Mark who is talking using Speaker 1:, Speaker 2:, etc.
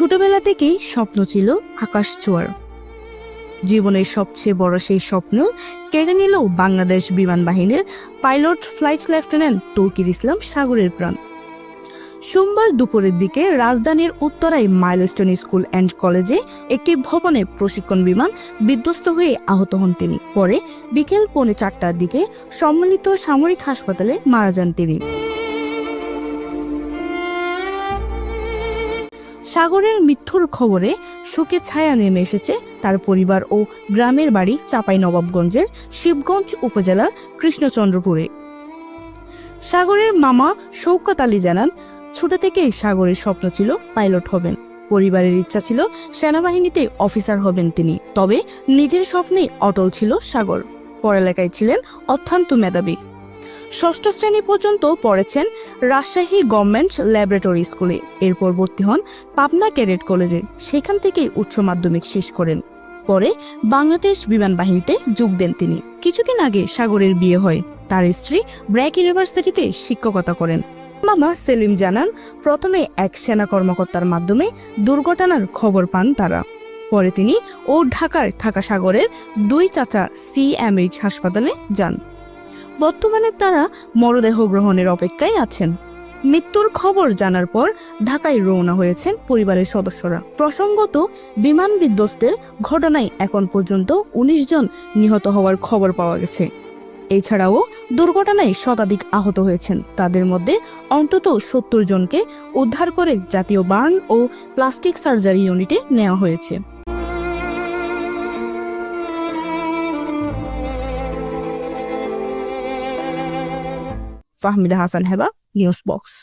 Speaker 1: ছোটবেলা থেকেই স্বপ্ন ছিল আকাশ ছোঁয়ার। জীবনের সবচেয়ে বড় সেই স্বপ্ন কেড়ে নিল বাংলাদেশ বিমান বাহিনীর pilot flight lieutenant Tauqir Islam সাগরের প্রাণ। সোমবার দুপুরের দিকে রাজধানীর উত্তরায় মাইলস্টোন স্কুল অ্যান্ড কলেজে একটি ভবনে প্রশিক্ষণ বিমান বিধ্বস্ত হয়ে আহত হন তিনি। পরে বিকেল পৌনে চারটার দিকে সম্মিলিত সামরিক হাসপাতালে মারা যান তিনি। সাগরের মৃত্যুর খবরে শোকে ছায়া নেমে এসেছে তার পরিবার ও গ্রামের বাড়ি চাপাই নবাবগঞ্জের শিবগঞ্জ উপজেলার কৃষ্ণচন্দ্রপুরে। সাগরের মামা শৌকত আলী জানান, ছোট থেকেই সাগরের স্বপ্ন ছিল পাইলট হবেন। পরিবারের ইচ্ছা ছিল সেনাবাহিনীতে অফিসার হবেন তিনি। তবে নিজের স্বপ্নে অটল ছিল সাগর। পড়ালেখায় ছিলেন অত্যন্ত মেধাবী। ষষ্ঠ শ্রেণি পর্যন্ত পড়েছেন রাজশাহী গভর্নমেন্ট ল্যাবরেটরি স্কুলে। এরপর ভর্তি হন পাবনা ক্যাডেট কলেজে। সেখান থেকেই উচ্চ মাধ্যমিক শেষ করেন। পরে বাংলাদেশ বিমান বাহিনীতে যোগ দেন তিনি। কিছুদিন আগে সাগরের বিয়ে হয়। তার স্ত্রী ব্র্যাক ইউনিভার্সিটিতে শিক্ষকতা করেন। মামা সেলিম জানান, প্রথমে এক সেনা কর্মকর্তার মাধ্যমে দুর্ঘটনার খবর পান তারা। পরে তিনি ও ঢাকার থাকা সাগরের দুই চাচা সি সিএমএইচ হাসপাতালে যান। বর্তমানে তারা মরদেহ গ্রহণের অপেক্ষায় আছেন। মৃত্যুর খবর জানার পর ঢাকায় রওনা হয়েছেন পরিবারের সদস্যরা। প্রসঙ্গত, বিমান বিধ্বস্তের ঘটনায় এখন পর্যন্ত ১৯ জন নিহত হওয়ার খবর পাওয়া গেছে। এছাড়াও দুর্ঘটনায় শতাধিক আহত হয়েছেন। তাদের মধ্যে অন্তত সত্তর জনকে উদ্ধার করে জাতীয় বার্ন ও প্লাস্টিক সার্জারি ইউনিটে নেওয়া হয়েছে। Fahmida Hasan Heba news box.